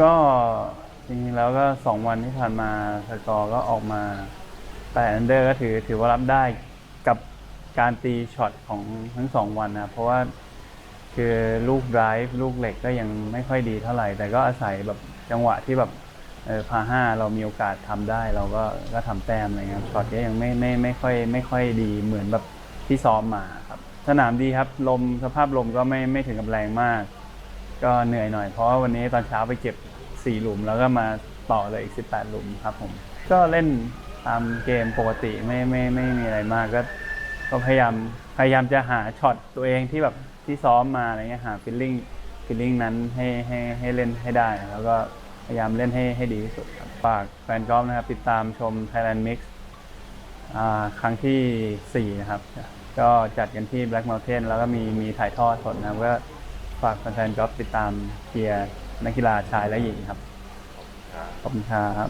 ก็จริงๆแล้วก็สองวันที่ผ่านมาสกอร์ก็ออกมาแต่อันเดอร์ก็ถือถือว่ารับได้กับการตีช็อตของทั้งสองวันนะเพราะว่าคือลูกไดรฟ์ลูกเหล็กก็ยังไม่ค่อยดีเท่าไหร่ แต่ก็อาศัยแบบจังหวะที่แบบเออพาห้าเรามีโอกาสทำได้ เราก็ก็ทำแต้มอะไรเงี้ยช็อตก็ยังไม่ไม่ไม่ค่อยไม่ค่อยดีเหมือนแบบที่ซ้อมมาครับ สนามดีครับลมสภาพลมก็ไม่ไม่ถึงกับแรงมาก ก็เหนื่อยหน่อยเพราะว่าวันนี้ตอนเช้าไปเก็บ 4 หลุม แล้วก็มาต่อเลยอีก 18 หลุมครับผม ก็เล่นตามเกมปกติไม่ไม่ไม่มีอะไรมากก็ก็พยายามพยายามจะหาช็อตตัวเองที่แบบที่ซ้อมมาอะไรเงี้ยหาฟิลลิ่งฟิลลิ่งนั้นให้ให้ให้เล่นให้ได้ แล้วก็พยายามเล่นให้ให้ดีที่สุดครับฝากแฟนกอล์ฟนะครับ ติดตามชม Thailand Mix อ่าครั้งทีสี่ 4 นะครับ ก็จัดกันที่ Black Mountain แล้วก็มีมีถ่ายทอดสดนะครับก็ ฝากแฟนๆกอล์ฟติดตามเชียร์นักกีฬาชายและหญิงครับ ขอบคุณครับ